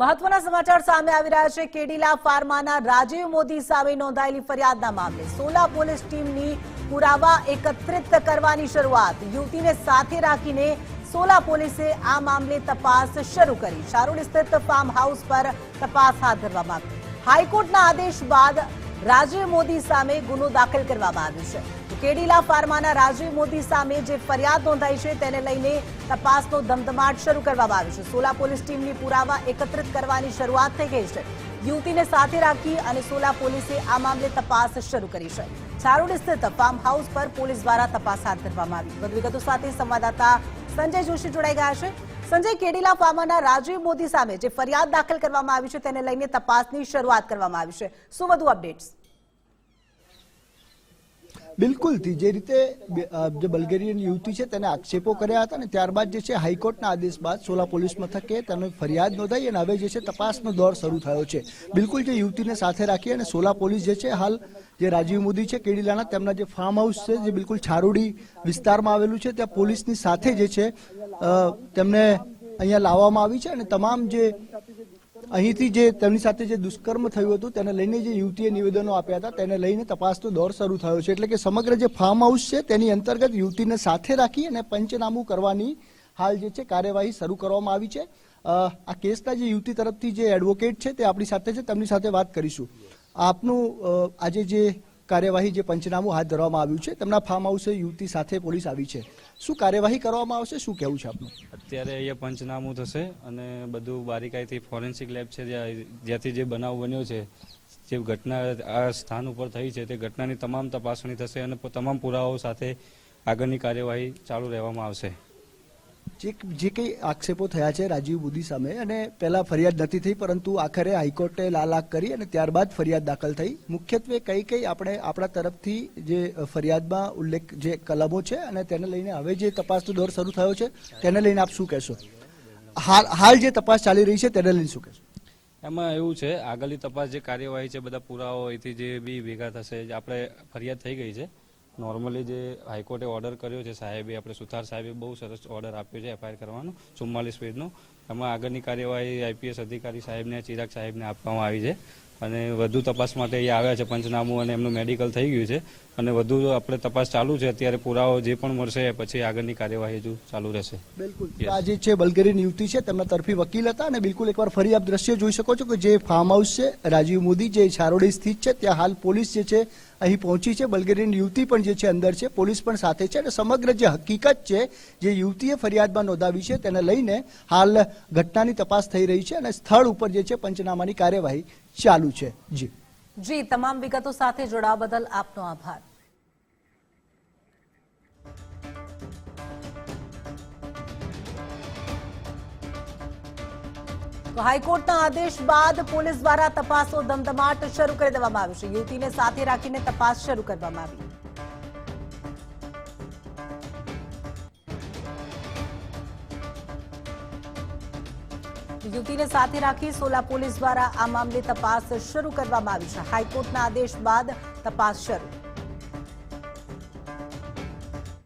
મહત્વના સમાચાર સામે આવી રહ્યા છે. કેડીલા ફાર્માના રાજીવ મોદી સામે નોંધાયેલી ફરિયાદના મામલે સોલા પોલીસ ટીમની પુરાવા એકત્રિત કરવાની શરૂઆત. યુવતીને સાથે રાખીને સોલા પોલીસે આ મામલે તપાસ શરૂ કરી. શારૂડ સ્થિત ફાર્મ હાઉસ પર તપાસ હાથ ધરવામાં આવી. હાઈકોર્ટના આદેશ બાદ રાજીવ મોદી સામે ગુનો દાખલ કરવામાં આવ્યો છે. કેડીલા ફાર્માના રાજીવ મોદી સામે જે ફરિયાદ નોંધાઈ છે તેને લઈને તપાસનો ધમધમાટ શરૂ કરવામાં આવ્યો છે. સોલા પોલીસ ટીમની પુરાવા એકત્રિત કરવાની શરૂઆત થઈ ગઈ છે. યુવતીને સાથે રાખી અને સોલા પોલીસે આ મામલે તપાસ શરૂ કરી છે. છારોડ સ્થિત ફાર્મ હાઉસ પર પોલીસ દ્વારા તપાસ હાથ ધરવામાં આવી. વધુ વિગતો સાથે સંવાદદાતા સંજય જોશી જોડાઈ ગયા છે. સંજય, કેડીલા ફાર્માના રાજીવ મોદી સામે જે ફરિયાદ દાખલ કરવામાં આવી છે તેને લઈને તપાસની શરૂઆત કરવામાં આવી છે. શું વધુ અપડેટ્સ? બિલકુલથી જે રીતે જે બલ્ગેરિયન યુવતી છે તેને આક્ષેપો કર્યા હતા અને ત્યારબાદ જે છે હાઈકોર્ટના આદેશ બાદ સોલા પોલીસ મથકે તેનો ફરિયાદ નોંધાઈ અને હવે જે છે તપાસનો દોર શરૂ થયો છે. બિલકુલ જે યુવતીને સાથે રાખી અને સોલા પોલીસ જે છે હાલ જે રાજીવ મોદી છે, કેડીલાના તેમના જે ફાર્મ હાઉસ છે, જે બિલકુલ છારોડી વિસ્તારમાં આવેલું છે, ત્યાં પોલીસની સાથે જે છે તેમને અહીંયા લાવવામાં આવી છે અને તમામ જે અહીંથી જે તેમની સાથે જે દુષ્કર્મ થયું હતું, તેને લઈને જે યુવતીએ નિવેદનો આપ્યા હતા, તેને લઈને તપાસનો દોર શરૂ થયો છે. એટલે કે સમગ્ર જે ફાર્મ હાઉસ છે, તેની અંતર્ગત યુવતીને સાથે રાખી અને પંચનામું કરવાની હાલ જે છે, કાર્યવાહી શરૂ કરવામાં આવી છે. આ કેસના જે યુવતી તરફથી જે એડવોકેટ છે, તે આપણી સાથે છે, તેમની સાથે વાત કરીશું. આપનું આજે જે કાર્યવાહી જે પંચનામું હાથ ધરવામાં આવ્યું છે, તેમના ફાર્મ હાઉસે યુવતી સાથે પોલીસ આવી છે. શું કાર્યવાહી કરવામાં આવશે? શું કહેવું છે આપનું? અત્યારે અહીંયા પંચનામું થશે અને બધું બારીકાઈથી ફોરેન્સિક લેબ છે, જ્યાં- જ્યાંથી જે બનાવ બન્યો છે, જે ઘટના આ સ્થાન ઉપર થઈ છે, તે ઘટનાની તમામ તપાસણી થશે અને તમામ પુરાવાઓ સાથે આગળની કાર્યવાહી ચાલુ રહેવામાં આવશે. જે જે કંઈ આક્ષેપો થયા છે રાજીવ મોદી સામે, અને પહેલા ફરિયાદ નથી થઈ, પરંતુ આખરે હાઈકોર્ટે લાલાક કરી અને ત્યારબાદ ફરિયાદ દાખલ થઈ. મુખ્યત્વે કઈ કઈ આપણે આપણા તરફથી જે ફરિયાદમાં ઉલ્લેખ, જે કલમો છે અને તેને લઈને હવે જે તપાસનો દોર શરૂ થયો છે, તેને લઈને આપ શું કહેશો? હાલ હાલ જે તપાસ ચાલી રહી છે, તેને લઈને શું કહેશો? એમાં એવું છે, આગળની તપાસ જે કાર્યવાહી છે, બધા પુરાવાઓ અહીંથી જે બી ભેગા થશે આપણે ફરિયાદ થઈ ગઈ છે નોર્મલી જે હાઈકોર્ટે ઓર્ડર કર્યો છે સાહેબે આપણે સુથાર સાહેબે બહુ સરસ ઓર્ડર આપ્યો છે એફઆઈઆર કરવાનો ચુમ્માલીસ પેજનો એમાં આગળની કાર્યવાહી આઈપીએસ અધિકારી સાહેબને ચિરાગ સાહેબને આપવામાં આવી છે. અને વધુ તપાસ માટે એ આવ્યા છે પંચનામું અને એમનું મેડિકલ થઈ ગયું છે. અને વધુ આપણે તપાસ ચાલુ છે અત્યારે પુરાવો જે પણ મળશે પછી આગળની કાર્યવાહી હજુ ચાલુ રહેશે. બિલકુલ. આ જે છે બલગેરી નિયુક્તિ છે તેમના તરફી વકીલ હતા. અને બિલકુલ એકવાર ફરી આપ દ્રશ્ય જોઈ શકો છો કે જે ફાર્મ હાઉસ છે રાજીવ મોદી જે છારોડી સ્થિત છે ત્યાં હાલ પોલીસ જે છે અહીં પહોંચી છે. બલ્ગેરિયન યુવતી પણ જે છે અંદર છે, પોલીસ પણ સાથે છે અને સમગ્ર જે હકીકત છે, જે યુવતીએ ફરિયાદમાં નોંધાવી છે, તેને લઈને હાલ ઘટનાની તપાસ થઈ રહી છે અને સ્થળ ઉપર જે છે પંચનામાની કાર્યવાહી ચાલુ છે. જી. જી, તમામ વિગતો સાથે જોડાવા બદલ આપનો આભાર. હાઈકોર્ટના આદેશ બાદ પોલીસ દ્વારા તપાસો ધમધમાટ શરૂ કરી દેવામાં આવ્યો છે. યુવતીને સાથે રાખીને તપાસ શરૂ કરવામાં આવી. યુવતીને સાથે રાખી સોલા પોલીસ દ્વારા આ મામલે તપાસ શરૂ કરવામાં આવી છે. હાઈકોર્ટના આદેશ બાદ તપાસ શરૂ.